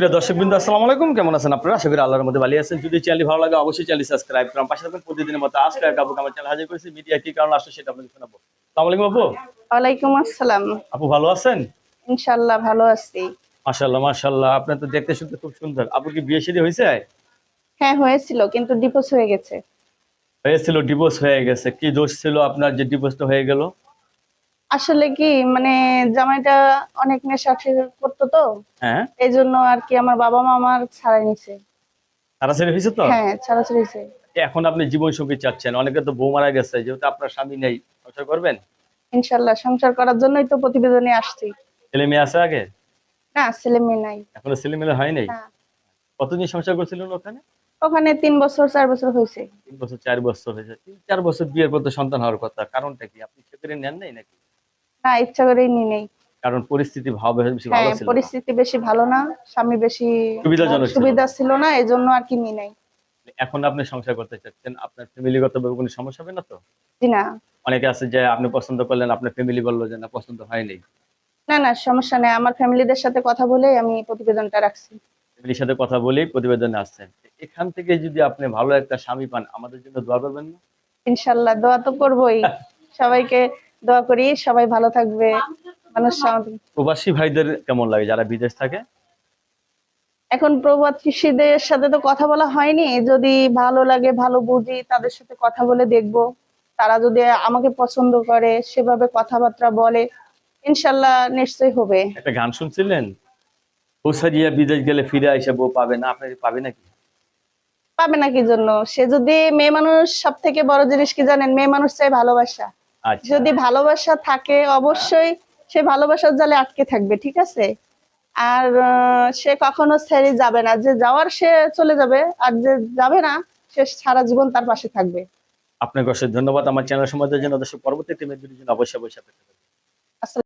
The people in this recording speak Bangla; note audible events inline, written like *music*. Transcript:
সুপ্রিয় দর্শক বিন্দু আসসালামু আলাইকুম। কেমন আছেন আপনারা? আশা করি আল্লাহর মধ্যে ভালো আছেন। যদি চ্যানেল ভালো লাগে অবশ্যই চ্যানেল সাবস্ক্রাইব করুন। পাশে থাকবেন প্রতিদিনের মতো আজকে এক আপু আমার চ্যানেল হাজির করেছি। মিডিয়া কি কারণ আসলে সেটা আপনাদের শোনাবো। আসসালামু আলাইকুম আপু। ওয়ালাইকুম আসসালাম। আপু ভালো আছেন? ইনশাল্লাহ ভালো আছি। মাশাআল্লাহ মাশাআল্লাহ। আপনার তো দেখতে শুনতে খুব সুন্দর। আপু কি বিয়ে শাদী হয়েছে? হ্যাঁ হয়েছিল কিন্তু ডিভোর্স হয়ে গেছে। হয়েছিল ডিভোর্স হয়ে গেছে। কি দোষ ছিল আপনার যে ডিভোর্সটা হয়ে গেল? আসলে কি মানে জামাইটা অনেক নেশা করতো তো। হ্যাঁ? এই জন্য আর কি আমার বাবা মা আমার ছাড়াই নিছে। তাড়াতাড়ি হয়েছে তো? হ্যাঁ ছাড়াছাড়ি হয়েছে এখন আপনি জীবন সঙ্গী চাচ্ছেন অনেকে তো বউ মারা গেছে যেহেতু আপনার স্বামী নেই সংসার করবেন? ইনশাল্লাহ সংসার করার জন্যই তো প্রতিবেদনে আসছি। ছেলে মেয়ে আছে আগে? না ছেলে মেয়ে নাই। এখনও ছেলে মেয়ে হয় নাই? কতদিন সংসার করছিলেন ওখানে? ওখানে তিন বছর চার বছর হয়েছে। তিন বছর চার বছর হয়েছে। তিন চার বছর বিয়ের পর তো সন্তান হওয়ার কথা কারণটা কি? আপনি করে নেন নাই নাকি? না ইচ্ছা করেই নি নেই। কারণ পরিস্থিতি ভাব বেশি হ্যাঁ ভালো ছিল। না। পরিস্থিতি বেশি ভালো না স্বামী বেশি সুবিধাজনক ছিল। সুবিধা ছিল না এই জন্য আর কি নি নাই। এখন আপনি সংসার করতে চাচ্ছেন আপনার ফ্যামিলিগত ভাবে কোনো সমস্যা হবে না তো? জি না। অনেকে আছে যে আপনি পছন্দ করলেন আপনার ফ্যামিলি বলল যে না পছন্দ হয়নি। না না সমস্যা নেই আমার ফ্যামিলিদের সাথে কথা বলেই আমি প্রতিবেদনটা রাখছি। ফ্যামিলির সাথে কথা বলেই প্রতিবেদনে আসছেন। এখান থেকে যদি আপনি ভালো একটা স্বামী পান আমাদের জন্য দোয়া করবেন না? ইনশাল্লাহ দোয়া তো করবোই। *laughs* সবাইকে দোয়া করি সবাই ভালো থাকবে। মানুষ প্রবাসী ভাইদের কেমন লাগে? যারা বিদেশ থাকে? এখন প্রবাসীদের সাথে তো কথা বলা হয়নি। যদি ভালো লাগে ভালো বুঝি তাদের সাথে কথা বলে দেখব। তারা যদি আমাকে পছন্দ করে সেভাবে কথাবার্তা বলে ইনশাল্লাহ নিশ্চয়ই হবে। একটা গান শুনছিলেন? বউ সারিয়া বিদেশ গেলে ফিরে আইসা বউ পাবে না আপনি পাবে নাকি? পাবে না কি জন্য? সে যদি মেয়ে মানুষ সব থেকে বড় জিনিস কি জানেন? মেয়ে মানুষ চাই ভালোবাসা। যদি ভালোবাসা থাকে অবশ্যই সে ভালোবাসার জালে আটকে থাকবে ঠিক আছে? আর সে কখনো ছেড়ে যাবে না। যে যাওয়ার সে চলে যাবে আর যে যাবে না সে সারা জীবন তার পাশে থাকবে। আপনাকে অসংখ্য ধন্যবাদ। আমার চ্যানেল সমাজের জন্য দর্শক পরবর্তী টিমের জন্য অবশ্যই অবশ্যই।